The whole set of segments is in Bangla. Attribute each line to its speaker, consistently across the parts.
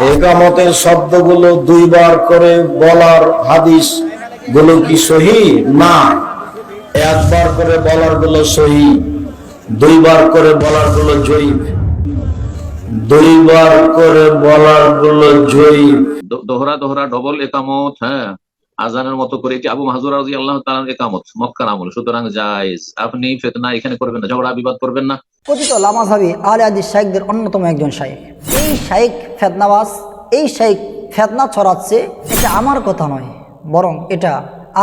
Speaker 1: একামতের শব্দগুলো দুইবার করে বলার হাদিসগুলো কি সহি? না। একবার করে বলারগুলো সহি, দুইবার করে বলারগুলো জয়ীব। দুইবার করে বলারগুলো জয়ীব।
Speaker 2: দোহরা দোহরা, ডবল একামত হ্যাঁ। আজানের মতো করে এটি আবু মাহাজুর রাজি আল্লাহ তালার একামত, মক্কার আমল। সুতরাং জায়েজ। আপনি ফেতনা এখানে করবেন না, ঝগড়া, বিবাদ করবেন না।
Speaker 3: কথিত লামাজাবি আলে আদি শাইকদের অন্যতম একজন শাইক এই শাইক ফেতনাবাজ, এই শাইক ফেতনা ছড়াচ্ছে এটা আমার কথা নয়, বরং এটা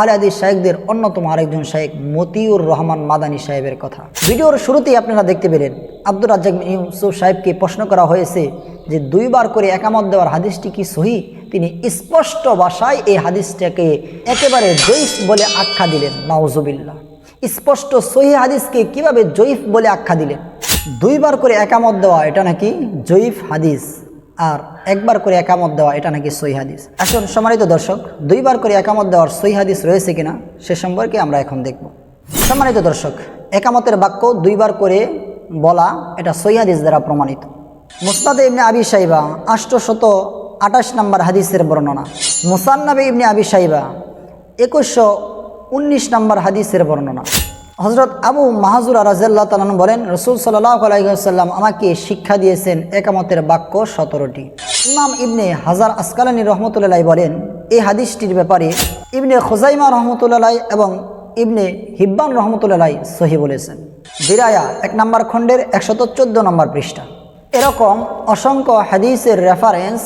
Speaker 3: আলে আদি শাইকদের অন্যতম আরেকজন শাইক মতিউর রহমান মাদানী সাহেবের কথা। ভিডিওর শুরুতেই আপনারা দেখতে পেলেন আব্দুর রাজ্জাক ইউসুফ সাহেবকে প্রশ্ন করা হয়েছে যে দুইবার করে একামত দেওয়ার হাদিসটি কি সহি? তিনি স্পষ্ট ভাষায় এই হাদিসটাকে একেবারে জৈফ বলে আখ্যা দিলেন, নাউজুবিল্লাহ। স্পষ্ট সহি হাদিসকে কীভাবে জয়ীফ বলে আখ্যা দিলেন দুইবার করে একামত দেওয়া, এটা নাকি জয়ীফ হাদিস? আর একবার করে একামত দেওয়া, এটা নাকি সহি হাদিস? এখন সম্মানিত দর্শক, দুইবার করে একামত দেওয়ার সহি হাদিস রয়েছে কিনা, সে সম্পর্কে আমরা এখন দেখব। সম্মানিত দর্শক, একামতের বাক্য দুইবার করে বলা, এটা সহি হাদিস দ্বারা প্রমাণিত। মুস্তাদে ইবনে আবি সাইবা আষ্টশত আঠাশ নম্বর হাদিসের বর্ণনা। মুসান্নাবে ইবনে আবি সাইবা একুশশো উনিশ নম্বর হাদিসের বর্ণনা। হজরত আবু মাহাজুর রাজাল্লাহ তালন বলেন, রসুল সাল্লাহ আলাইসাল্লাম আমাকে শিক্ষা দিয়েছেন একামতের বাক্য সতেরোটি। ইমাম ইবনে হাজার আসকালানী রহমতুল্লাহ বলেন, এই হাদিসটির ব্যাপারে ইবনে খোজাইমা রহমতুল্লাহ এবং ইবনে হিব্বান রহমতুল্লাহ সহি বলেছেন। দিরায়া এক নম্বর খণ্ডের একশত চোদ্দ নম্বর পৃষ্ঠা। এরকম অসংখ্য হাদিসের রেফারেন্স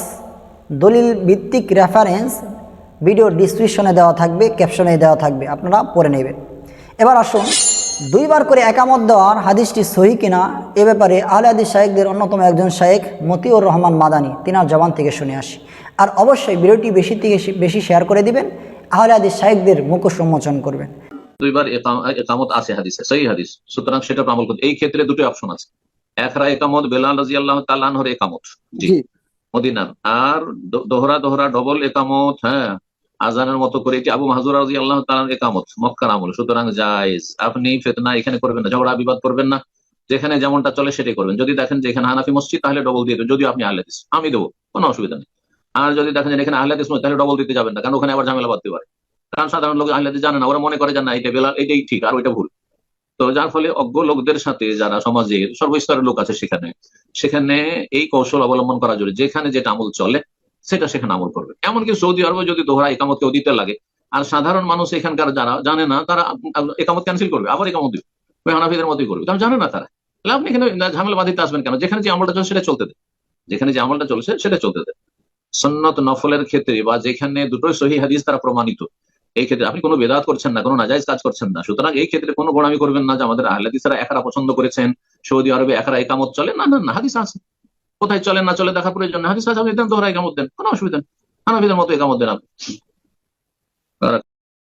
Speaker 3: দলিল ভিত্তিক রেফারেন্স ভিডিও ডিসক্রিপশনে দেওয়া থাকবে ক্যাপশনে দেওয়া থাকবে আপনারা পড়ে নেবেন। এবার আসুন দুইবার করে একামত দেওয়ার হাদিসটি সহি কিনা এ ব্যাপারে আহলে হাদিস শাহেকদের অন্যতম একজন শাহেক মতিউর রহমান মাদানি তিনার জবান থেকে শুনে আসি। আর অবশ্যই ভিডিওটি বেশি থেকে বেশি শেয়ার করে দিবেন আহলে হাদিস শাহেকদের মুখোশ উন্মোচন করবেন।
Speaker 2: দুইবার একাম- একামত আছে হাদিসে সেই হাদিস। সুতরাং সেটা আমল করতে এই ক্ষেত্রে দুটো অপশন আছে। একরা একামত বেলাল রাজি আল্লাহ তাল্লাহর একামত। মদিনার। আর দোহরা দোহরা ডবল একামত হ্যাঁ। আজানের মতো করে এটি আবু মাহাজুর আল্লাহ তালার একামত, মক্কার আমল। সুতরাং জায়েজ। আপনি ফেতনা এখানে করবেন না, ঝগড়া, বিবাদ করবেন না। যেখানে যেমনটা চলে সেটাই করবেন। যদি দেখেন যে এখানে হানাফি মসজিদ, তাহলে ডবল দিয়ে দেবেন। যদি আপনি আহলে হাদিস, আমি দেবো, কোনো অসুবিধা নেই। আর যদি দেখেন যে এখানে আহলে মসজিদ, তাহলে ডবল দিতে যাবেন না, কারণ ওখানে আবার ঝামেলা বাঁধতে পারে। কারণ সাধারণ লোক আহলে জানে না, ওরা মনে করে যে না এটা বেলাল এটাই ঠিক, আর ওইটা ভুল। তো যার ফলে অজ্ঞ লোকদের সাথে যারা সমাজের সর্বস্তরের লোক আছে সেখানে সেখানে এই কৌশল অবলম্বন করা জরুরি। যেখানে যেটা আমল চলে সেটা সেখানে আমল করবে। এমনকি সৌদি আরবে যদি দোহরা একামত কেউ দিতে লাগে, আর সাধারণ মানুষ এখানকার যারা জানে না, তারা একামত ক্যান্সেল করবে, আবার একামত দিবে। ওই হানাফিদের মতোই করবে। তারা জানে না তারা। তাহলে আপনি এখানে ঝামেলা বাঁধিতে আসবেন কেন? যেখানে যে আমলটা চলছে, সেটা চলতে দেন যেখানে যে আমলটা চলছে, সেটা চলতে দেন সন্নত নফলের ক্ষেত্রে বা যেখানে দুটোই সহি হাদিস তারা প্রমাণিত, এই ক্ষেত্রে আপনি কোনো বেদাত করছেন না, কোনো নাজাইজ কাজ করছেন না। সুতরাং এই ক্ষেত্রে কোনো গোড়ামি করবেন না যে আমাদের আহলাদিসারা একারা পছন্দ করেছেন, সৌদি আরবে একারা একামত চলে। না না, হাদিস আছে। কোথায় চলে না চলে দেখা প্রয়োজন হাদিস আছে আপনি দেন দোহরা একামত দেন। কোনো অসুবিধা নেই। হানাফিদের মতো একামত দেন আপনি।